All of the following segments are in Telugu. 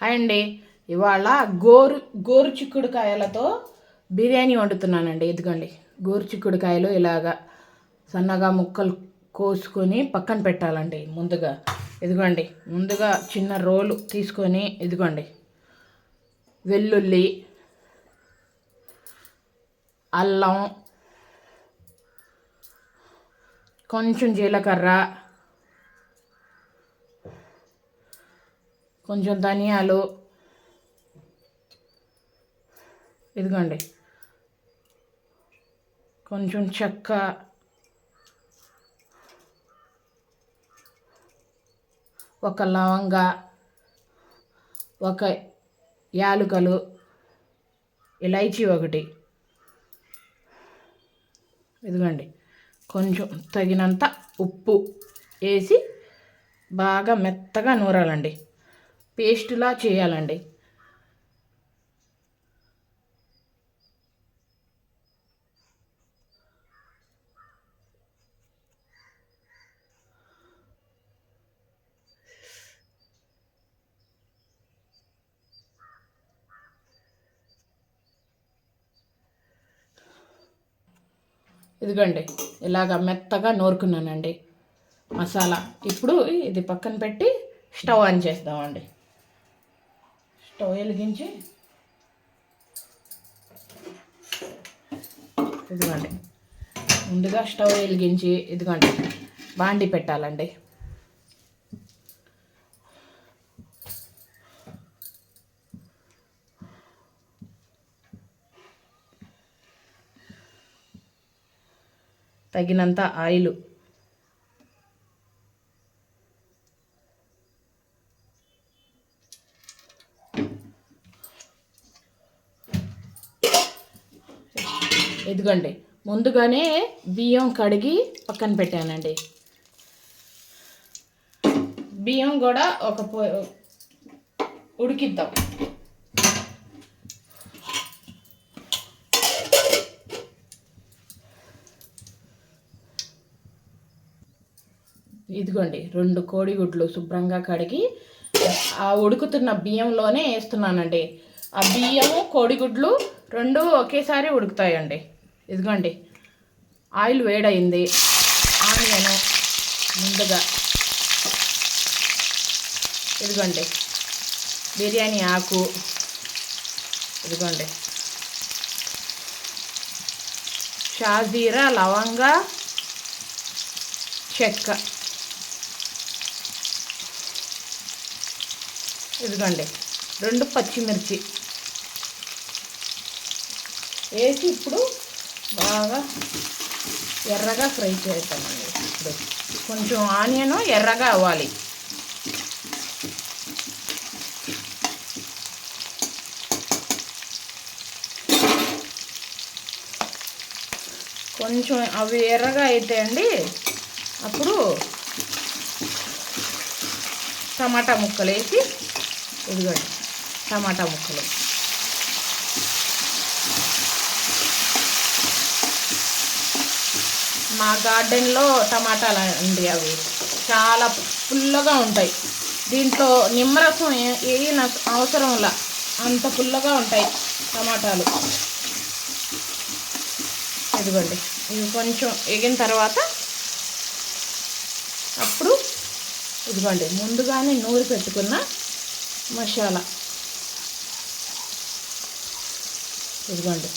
హాయ్ అండి. ఇవాళ గోరు గోరు చిక్కుడుకాయలతో బిర్యానీ వండుతున్నానండి. ఇదిగోండి. గోరు చిక్కుడుకాయలు ఇలాగా సన్నగా ముక్కలు కోసుకొని పక్కన పెట్టాలండి ముందుగా. ఇదిగోండి. ముందుగా చిన్న రోలు తీసుకొని ఇదిగోండి. వెల్లుల్లి అల్లం కొంచెం జీలకర్ర కొంచెం ధనియాలు. ఇదిగోండి. కొంచెం చెక్క. ఒక లవంగ. ఒక యాలుకలు. ఇలైచి ఒకటి. ఇదిగోండి. కొంచెం తగినంత ఉప్పు వేసి బాగా మెత్తగా నూరాలండి. పేస్టులా చేయాలండి. ఇదిగోండి ఇలాగ మెత్తగా నూరుకున్నానండి. మసాలా. ఇప్పుడు ఇది పక్కన పెట్టి స్టవ్ ఆన్ చేద్దామండి. స్టవ్ వెలిగించి ఇదిగోండి. ముందుగా స్టవ్ వెలిగించి ఇదిగోండి బాండి పెట్టాలండి. తగినంత ఆయిల్ ఇదిగోండి. ముందుగానే బియ్యం కడిగి పక్కన పెట్టానండి. బియ్యం కూడా ఒక పో ఉడికిద్దాం. ఇదిగోండి రెండు కోడిగుడ్లు శుభ్రంగా కడిగి ఆ ఉడుకుతున్న బియ్యంలోనే వేస్తున్నానండి. ఆ బియ్యము కోడిగుడ్లు రెండు ఒకేసారి ఉడుకుతాయండి. ఇదిగోండి. ఆయిల్ వేడైంది ఆనియన్ ముందుగా ఇదిగోండి. బిర్యానీ ఆకు ఇదిగోండి. షాజీరా లవంగా చెక్క ఇదిగోండి. రెండు పచ్చిమిర్చి. వేసి ఇప్పుడు బాగా ఎర్రగా ఫ్రై చేద్దామండి ఇప్పుడు. కొంచెం ఆనియన్ ఎర్రగా అవ్వాలి. కొంచెం అవి ఎర్రగా అయితే అండి అప్పుడు టమాటా ముక్కలు వేసి ఇదిగోండి టమాటా ముక్కలు. మా గార్డెన్లో టమాటాలు అండి అవి. చాలా పుల్లగా ఉంటాయి. దీంట్లో నిమ్మరసం ఏ అవసరంలా అంత పుల్లగా ఉంటాయి టమాటాలు. ఇదిగోండి. ఇవి కొంచెం ఎగిన తర్వాత అప్పుడు ఇదిగోండి. ముందుగానే నూరి పెట్టుకున్న మసాలా. ఇదిగోండి.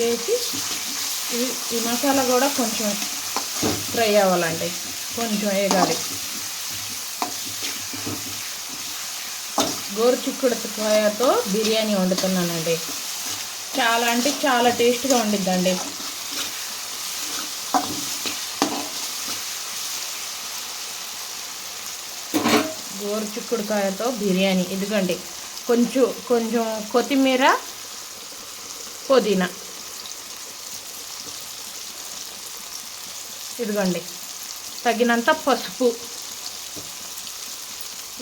వేసి ఈ మసాలా కూడా కొంచెం ఫ్రై అవ్వాలండి. కొంచెం వేగాలి. గోరు చిక్కుడుకాయతో బిర్యానీ వండుతున్నానండి. చాలా అంటే చాలా టేస్ట్గా ఉండిద్దండి. గోరు చిక్కుడుకాయతో బిర్యానీ. ఇదిగోండి. కొంచెం కొంచెం కొత్తిమీర పుదీనా. ఇదిగోండి. తగినంత పసుపు.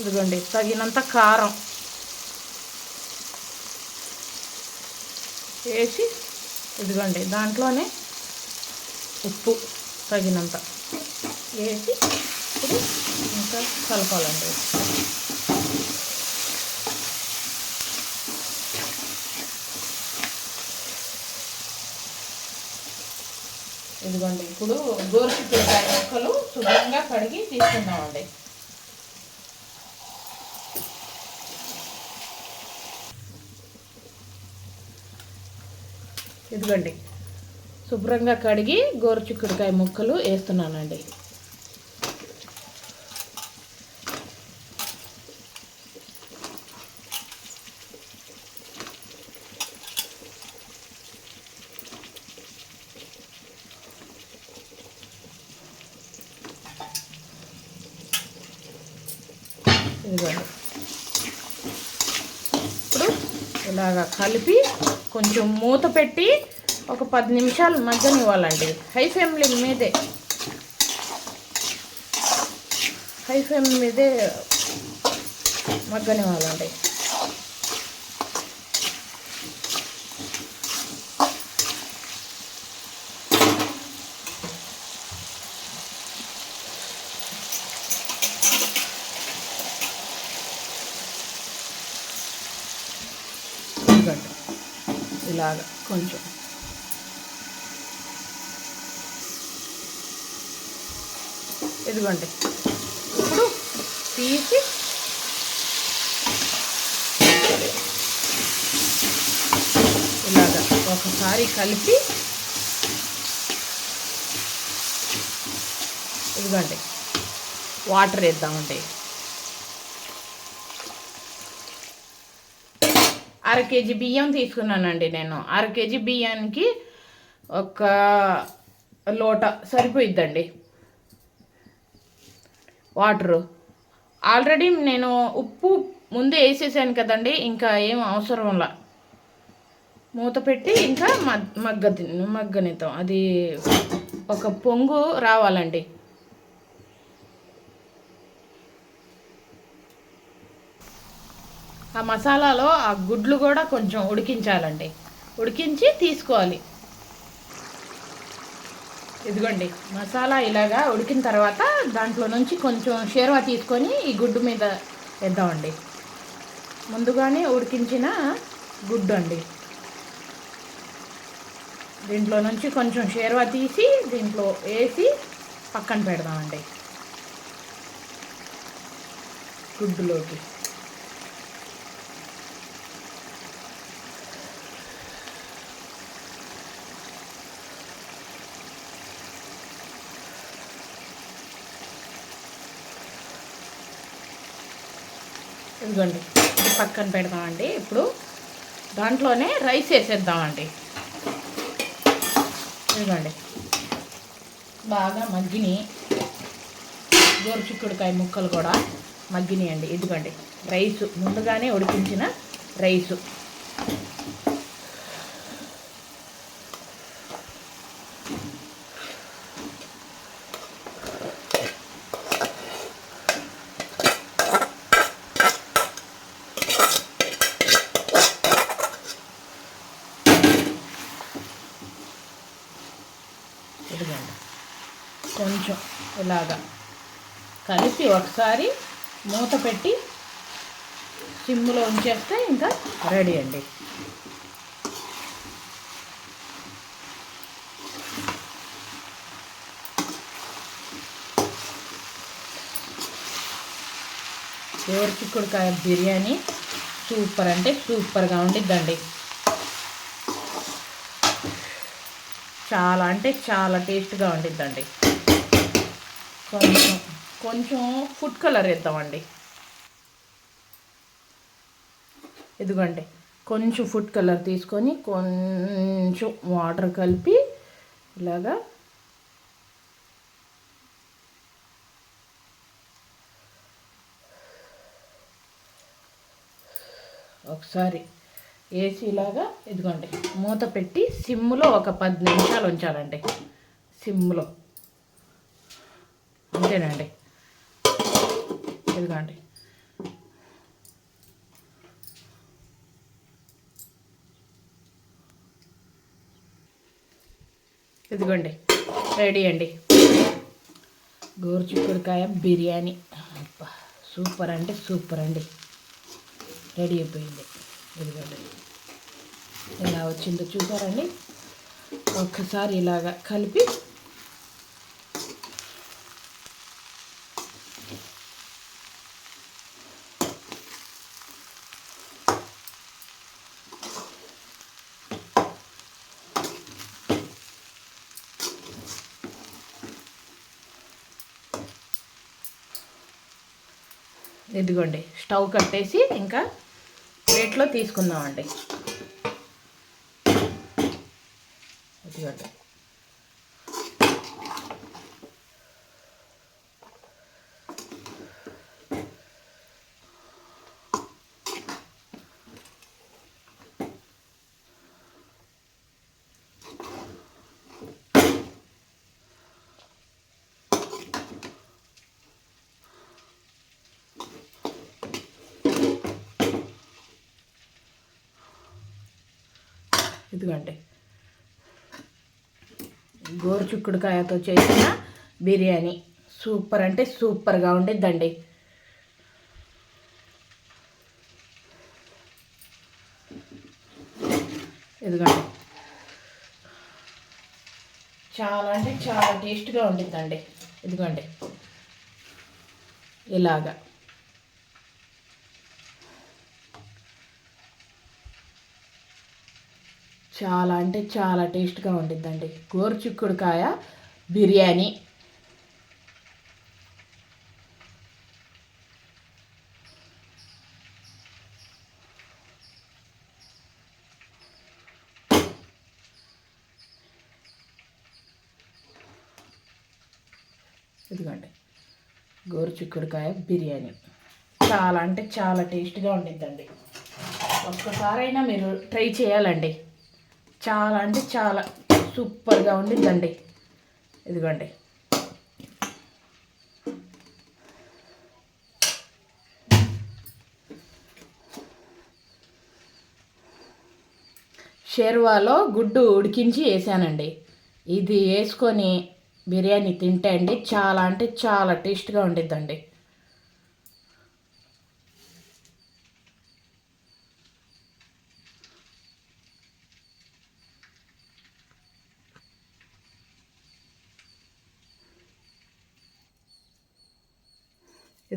ఇదిగోండి తగినంత కారం వేసి ఇదిగోండి దాంట్లోనే ఉప్పు తగినంత వేసి ఇప్పుడు ఇంకా కలపాలండి. ఇదిగోండి ఇప్పుడు గోరుచిక్కుడుకాయ ముక్కలు శుభ్రంగా కడిగి తీసుకుందామండి. ఇదిగోండి శుభ్రంగా కడిగి గోరుచిక్కుడుకాయ ముక్కలు వేస్తున్నానండి. ఇదిగోండి. ఇప్పుడు ఇలాగా కలిపి కొంచెం మూత పెట్టి ఒక పది నిమిషాలు మగ్గనివ్వాలండి. హై ఫ్లేమ్ మీదే. హై ఫ్లేమ్ మీదే మగ్గనివ్వాలండి. ఇదిగోండి ఇలాగ కొంచెం. ఇదిగోండి. ఇప్పుడు తీసి ఇలాగ ఒకసారి కలిపి ఇదిగోండి. వాటర్ వేద్దామండి. అర కేజీ బియ్యం తీసుకున్నానండి నేను. అర కేజీ బియ్యానికి ఒక లోట సరిపోయిద్దండి. వాటరు. ఆల్రెడీ నేను ఉప్పు ముందు వేసేసాను కదండి ఇంకా ఏం అవసరంలా మూత పెట్టి ఇంకా మగ్గ మగ్గనిద్దాం. అది ఒక పొంగు రావాలండి. ఆ మసాలాలో ఆ గుడ్లు కూడా కొంచెం ఉడికించాలండి. ఉడికించి తీసుకోవాలి. ఇదిగోండి మసాలా ఇలాగా ఉడికిన తర్వాత దాంట్లో నుంచి కొంచెం షేర్వా తీసుకొని ఈ గుడ్డు మీద వేద్దామండి. ముందుగానే ఉడికించిన గుడ్డు అండి. దీంట్లో నుంచి కొంచెం షేర్వా తీసి దీంట్లో వేసి పక్కన పెడదామండి. గుడ్డులోకి. ఇదిగోండి ఇది పక్కన పెడదామండి. ఇప్పుడు దాంట్లోనే రైస్ వేసేద్దామండి. ఇదిగోండి బాగా మగ్గిని. గోరుచిక్కుడుకాయ ముక్కలు కూడా మగ్గినాయండి. ఇదిగోండి రైసు ముందుగానే ఉడికించిన రైసు ఇదిగోండి కొంచెం ఇలాగా కలిపి ఒకసారి మూత పెట్టి సిమ్లో ఉంచేస్తే ఇంకా రెడీ అండి. ఎవరి చిక్కుడుకాయ బిర్యానీ సూపర్ అంటే సూపర్గా ఉండిద్దండి. చాలా అంటే చాలా టేస్ట్గా ఉండిద్దండి. కొంచెం కొంచెం ఫుడ్ కలర్ వేద్దామండి. ఇదిగోండి కొంచెం ఫుడ్ కలర్ తీసుకొని కొంచెం వాటర్ కలిపి ఇలాగా ఒకసారి ఏసీలాగా ఇదిగోండి మూత పెట్టి సిమ్లో ఒక పది నిమిషాలు ఉంచాలండి. సిమ్లో అంతేనండి ఇదిగోండి. ఇదిగోండి. రెడీ అండి. గోరుచిక్కుడుకాయ బిర్యానీ. సూపర్ అంటే సూపర్ అండి. రెడీ అయిపోయింది. ఇదిగోండి. ఎలా వచ్చిందో చూసారండి? ఒక్కసారి ఇలాగా కలిపి ఇదిగోండి స్టవ్ కట్టేసి ఇంకా ప్లేట్లో తీసుకుందామండి. ఇదిగోండి. ఇదిగోండి. గోరుచుక్కుడుకాయతో చేసిన బిర్యానీ. సూపర్ అంటే సూపర్గా ఉండిద్దండి. ఇదిగోండి. చాలా అంటే చాలా టేస్ట్గా ఉండిద్దండి. ఇదిగోండి. ఇలాగా. చాలా అంటే చాలా టేస్ట్గా ఉండిద్దండి. గోరుచిక్కుడుకాయ బిర్యానీ. ఇదిగోండి. గోరుచిక్కుడుకాయ బిర్యానీ. చాలా అంటే చాలా టేస్ట్గా ఉండిద్దండి. ఒక్కసారైనా మీరు ట్రై చేయాలండి. చాలా అంటే చాలా సూపర్గా ఉండిద్దండి ఇదిగోండి. షేర్వాలో గుడ్డు ఉడికించి వేసానండి. ఇది వేసుకొని బిర్యానీ తింటే అండి చాలా అంటే చాలా టేస్ట్గా ఉండిద్దండి.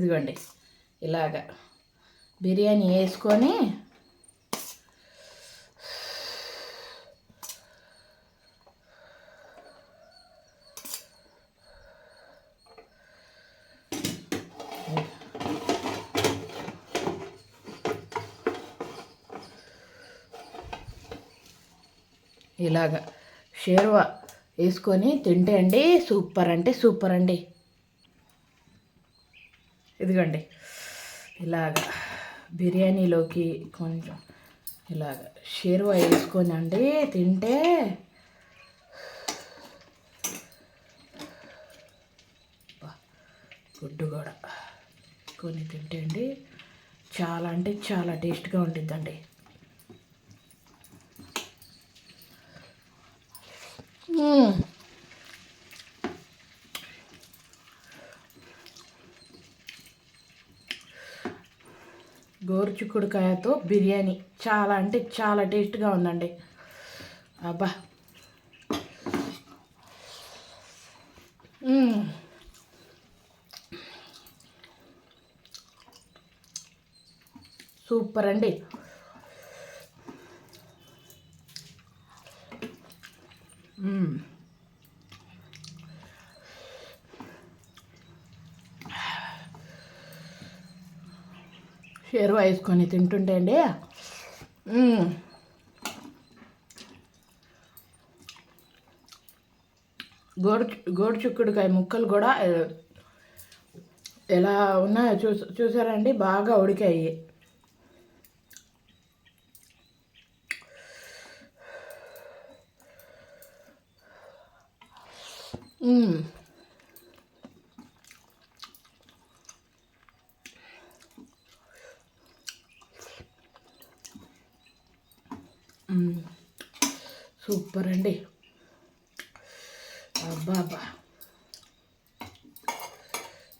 ఇదిగోండి ఇలాగ బిర్యానీ వేసుకొని ఇలాగ షేర్వా వేసుకొని తింటే అండి సూపర్ అంటే సూపర్ అండి. ఇదిగండి. ఇలాగ బిర్యానీలోకి కొంచెం ఇలాగ షేర్వా వేసుకొని అండి తింటే గుడ్డు కూడా. కొన్ని తింటే అండి చాలా అంటే చాలా టేస్ట్గా ఉంటుందండి చిక్కుడుకాయతో బిర్యానీ. చాలా అంటే చాలా టేస్ట్గా ఉందండి. అబ్బా. సూపర్ అండి. వేసుకొని తింటుంటే అండి. గోడు గోడు చుక్కుడుకాయ ముక్కలు కూడా ఎలా ఉన్నాయో చూ చూసారండి? బాగా ఉడికాయి. సూపర్ అండి అబ్బా అబ్బా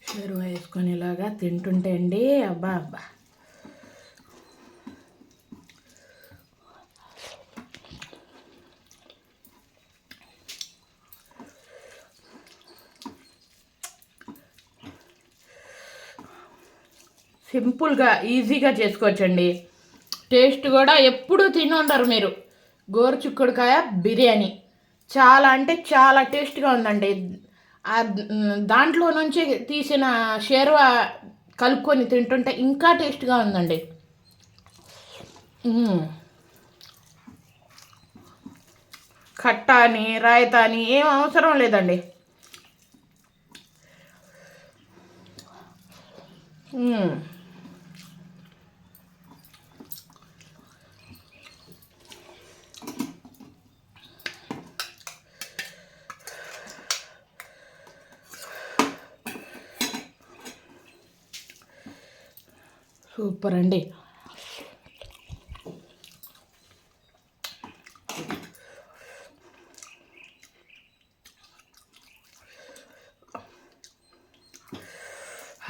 పెరుగు వేసుకొని ఇలాగా తింటుంటే అండి. అబ్బా అబ్బా. సింపుల్గా ఈజీగా చేసుకోవచ్చండి. టేస్ట్ కూడా ఎప్పుడు తిని ఉండరు మీరు. గోరు చిక్కుడుకాయ బిర్యానీ. చాలా అంటే చాలా టేస్ట్గా ఉందండి. దాంట్లో నుంచి తీసిన షేర్వా కలుపుకొని తింటుంటే ఇంకా టేస్ట్గా ఉందండి. కట్టా కట్ట అని రాయత అని ఏం అవసరం లేదండి. మ్మ్. సూపర్ అండి.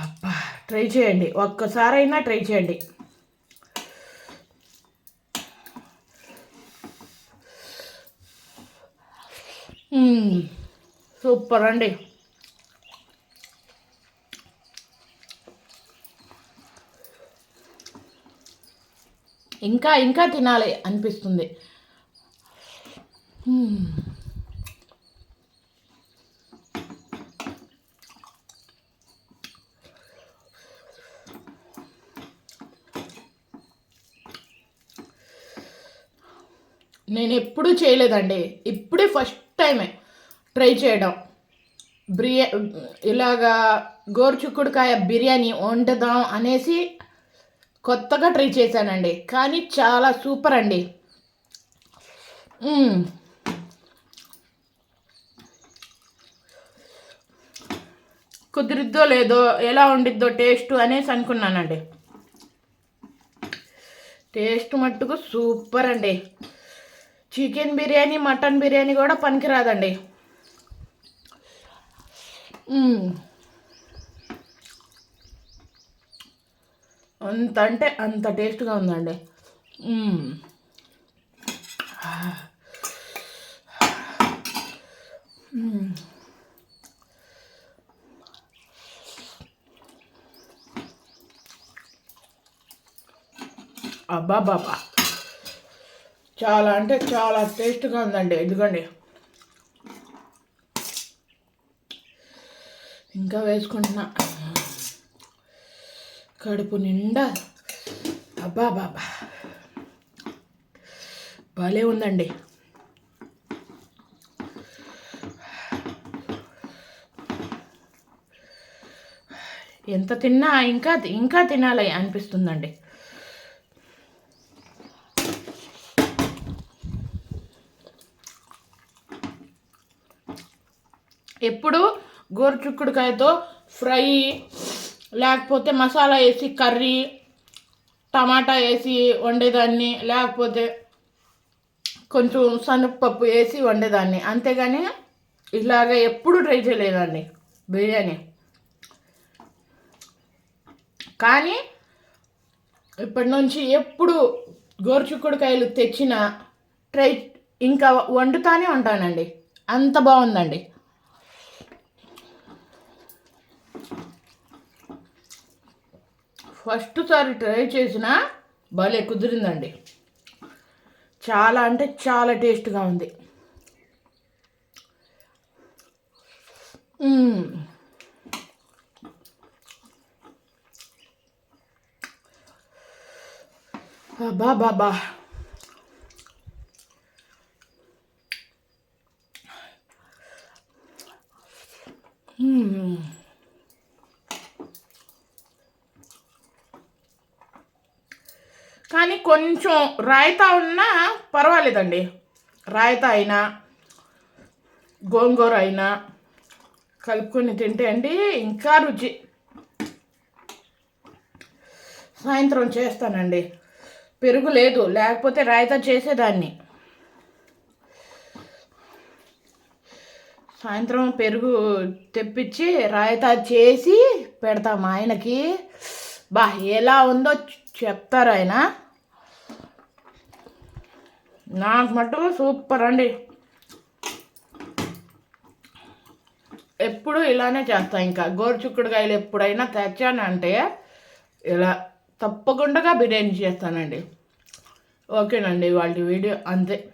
అబ్బా ట్రై చేయండి. ఒక్కసారైనా ట్రై చేయండి. సూపర్ అండి. ఇంకా ఇంకా తినాలి అనిపిస్తుంది. నేను ఎప్పుడూ చేయలేదండి. ఇప్పుడే ఫస్ట్ టైమే ట్రై చేయడం. బిర్యా ఇలాగా గోరుచుక్కుడుకాయ బిర్యానీ వండుదాం అనేసి కొత్తగా ట్రై చేశానండి. కానీ చాలా సూపర్ అండి. కుదిరిద్దో లేదో ఎలా ఉండిద్దో టేస్ట్ అనేసి అనుకున్నానండి. టేస్ట్ మట్టుకు సూపర్ అండి. చికెన్ బిర్యానీ మటన్ బిర్యానీ కూడా పనికిరాదండి. అంత అంటే అంత టేస్ట్గా ఉందండి. అబ్బా బాబా. చాలా అంటే చాలా టేస్ట్గా ఉందండి. ఎందుకండి? ఇంకా వేసుకుంటున్నా. కడుపు నిండా. అబ్బా బాబా భలే ఉందండి. ఎంత తిన్నా ఇంకా ఇంకా తినాలి అనిపిస్తుందండి. ఎప్పుడు గోరుచుక్కుడుకాయతో ఫ్రై లేకపోతే మసాలా వేసి కర్రీ టమాటా వేసి వండేదాన్ని. లేకపోతే కొంచెం శనగపప్పు వేసి వండేదాన్ని. అంతేగాని ఇలాగ ఎప్పుడు ట్రై చేయలేదండి. బిర్యానీ. కానీ ఇప్పటి నుంచి ఎప్పుడు గోరుచుక్కుడుకాయలు తెచ్చిన ట్రై ఇంకా వండుతానే ఉంటానండి. అంత బాగుందండి. ఫస్ట్ సారి ట్రై చేసిన భలే కుదిరిందండి. చాలా అంటే చాలా టేస్ట్గా ఉంది. బాబా అబ్బా బాబా మ్మ్. కానీ కొంచెం రాయితా ఉన్నా పర్వాలేదండి. రాయితా అయినా గోంగూర అయినా కలుపుకొని తింటే అండి ఇంకా రుచి. సాయంత్రం చేస్తానండి. పెరుగు లేదు లేకపోతే రాయితా చేసేదాన్ని. సాయంత్రం పెరుగు తెప్పించి రాయితా చేసి పెడతాం ఆయనకి. బా ఎలా ఉందో చెప్తారు ఆయన. నాకు మటుకు సూపర్ అండి. ఎప్పుడు ఇలానే చేస్తా ఇంకా. గోరుచుక్కుడుకాయలు ఎప్పుడైనా తెచ్చానంటే ఇలా తప్పకుండా బిర్యానీ చేస్తానండి. ఓకేనండి వాళ్ళ వీడియో అంతే.